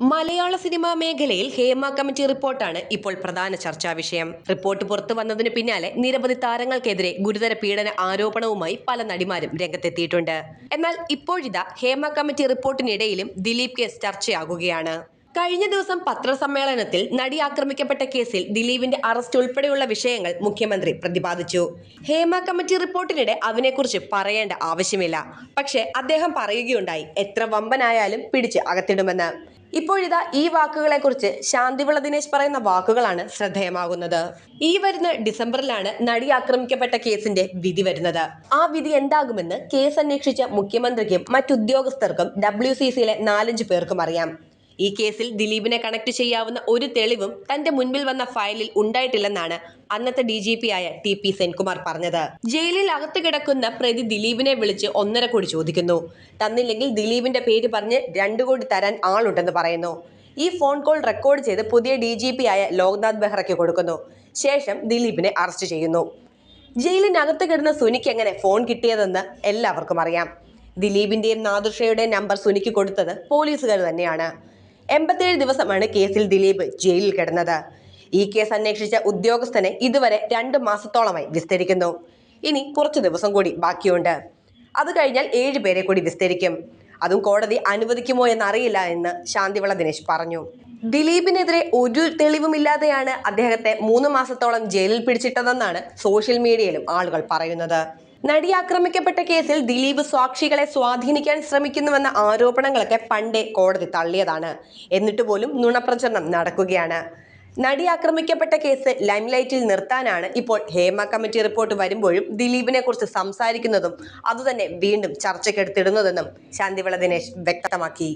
മലയാള cinema മേഖലയിൽ Hema committee റിപ്പോർട്ടാണ് ഇപ്പോൾ പ്രധാന ചർച്ചാ വിഷയം. റിപ്പോർട്ട് പുറത്തു വന്നതിന് പിന്നാലെ നിരവധി താരങ്ങൾക്കെതിരെ ഗുരുതര പീഡന ആരോപണവുമായി പല നടിമാരും രംഗത്തെത്തിയിട്ടുണ്ട്. എന്നാൽ ഇപ്പോഴിതാ ഹേമ കമ്മിറ്റി റിപ്പോർട്ടിനിടയിലും ദിലീപ് കേസ് ചർച്ചയാകുകയാണ്. കഴിഞ്ഞ ദിവസം പത്രസമ്മേളനത്തിൽ നടി ആക്രമിക്കപ്പെട്ട കേസിൽ ദിലീപിന്റെ അറസ്റ്റ് ഉൾപ്പെടെയുള്ള വിഷയങ്ങൾ മുഖ്യമന്ത്രി പ്രതിപാദിച്ചു. ഹേമ കമ്മിറ്റി റിപ്പോർട്ടിനിടെ അവനെക്കുറിച്ച് പറയേണ്ട ആവശ്യമില്ല. പക്ഷേ അദ്ദേഹം പറയുകയുണ്ടായി എത്ര വമ്പനായാലും പിടിച്ച് അകത്തിടുമെന്ന്. ഇപ്പോഴിതാ ഈ വാക്കുകളെക്കുറിച്ച് ശാന്തിവിള ദിനേശ് പറയുന്ന വാക്കുകളാണ് ശ്രദ്ധേയമാകുന്നത്. ഈ വരുന്ന ഡിസംബറിലാണ് നടി ആക്രമിക്കപ്പെട്ട കേസിന്റെ വിധി വരുന്നത്. ആ വിധി എന്താകുമെന്ന് കേസ് അന്വേഷിച്ച മുഖ്യമന്ത്രിക്കും മറ്റുദ്യോഗസ്ഥർക്കും ഡബ്ല്യു സി സിയിലെ നാലഞ്ച് പേർക്കും അറിയാം. ഈ കേസിൽ ദിലീപിനെ കണക്ട് ചെയ്യാവുന്ന ഒരു തെളിവും തന്റെ മുൻപിൽ വന്ന ഫയലിൽ ഉണ്ടായിട്ടില്ലെന്നാണ് അന്നത്തെ ഡി ജി പി ആയ ടി പി സെൻകുമാർ പറഞ്ഞത്. ജയിലിൽ അകത്ത് കിടക്കുന്ന പ്രതി ദിലീപിനെ വിളിച്ച് ഒന്നര കോടി ചോദിക്കുന്നു. തന്നില്ലെങ്കിൽ ദിലീപിന്റെ പേര് പറഞ്ഞ് രണ്ടു കോടി തരാൻ ആളുണ്ടെന്ന് പറയുന്നു. ഈ ഫോൺ കോൾ റെക്കോർഡ് ചെയ്ത് പുതിയ ഡി ജി പി ആയ ലോക്നാഥ് ബെഹ്റയ്ക്ക് കൊടുക്കുന്നു. ശേഷം ദിലീപിനെ അറസ്റ്റ് ചെയ്യുന്നു. ജയിലിനകത്ത് കിടന്ന സുനിക്ക് എങ്ങനെ ഫോൺ കിട്ടിയതെന്ന് എല്ലാവർക്കും അറിയാം. ദിലീപിന്റെയും നാദുഷയുടെയും നമ്പർ സുനിക്ക് കൊടുത്തത് പോലീസുകാർ തന്നെയാണ്. എൺപത്തിയേഴ് ദിവസമാണ് കേസിൽ ദിലീപ് ജയിലിൽ കിടന്നത്. ഈ കേസ് അന്വേഷിച്ച ഉദ്യോഗസ്ഥനെ ഇതുവരെ രണ്ട് മാസത്തോളമായി വിസ്തരിക്കുന്നു. ഇനി കുറച്ച് ദിവസം കൂടി ബാക്കിയുണ്ട്. അത് കഴിഞ്ഞാൽ ഏഴ് പേരെ കൂടി വിസ്തരിക്കും. അതും കോടതി അനുവദിക്കുമോ എന്നറിയില്ല എന്ന് ശാന്തിവിള ദിനേശ് പറഞ്ഞു. ദിലീപിനെതിരെ ഒരു തെളിവുമില്ലാതെയാണ് അദ്ദേഹത്തെ മൂന്ന് മാസത്തോളം ജയിലിൽ പിടിച്ചിട്ടതെന്നാണ് സോഷ്യൽ മീഡിയയിലും ആളുകൾ പറയുന്നത്. നടി ആക്രമിക്കപ്പെട്ട കേസിൽ ദിലീപ് സാക്ഷികളെ സ്വാധീനിക്കാൻ ശ്രമിക്കുന്നുവെന്ന ആരോപണങ്ങളൊക്കെ പണ്ടേ കോടതി തള്ളിയതാണ്. എന്നിട്ട് പോലും നുണപ്രചരണം നടക്കുകയാണ്. നടി ആക്രമിക്കപ്പെട്ട കേസ് ലൈംലൈറ്റിൽ നിർത്താനാണ് ഇപ്പോൾ ഹേമ കമ്മിറ്റി റിപ്പോർട്ട് വരുമ്പോഴും ദിലീപിനെ കുറിച്ച് സംസാരിക്കുന്നതും അതുതന്നെ വീണ്ടും ചർച്ചയ്ക്കെടുത്തിടുന്നതെന്നും ശാന്തിവിള ദിനേശ് വ്യക്തമാക്കി.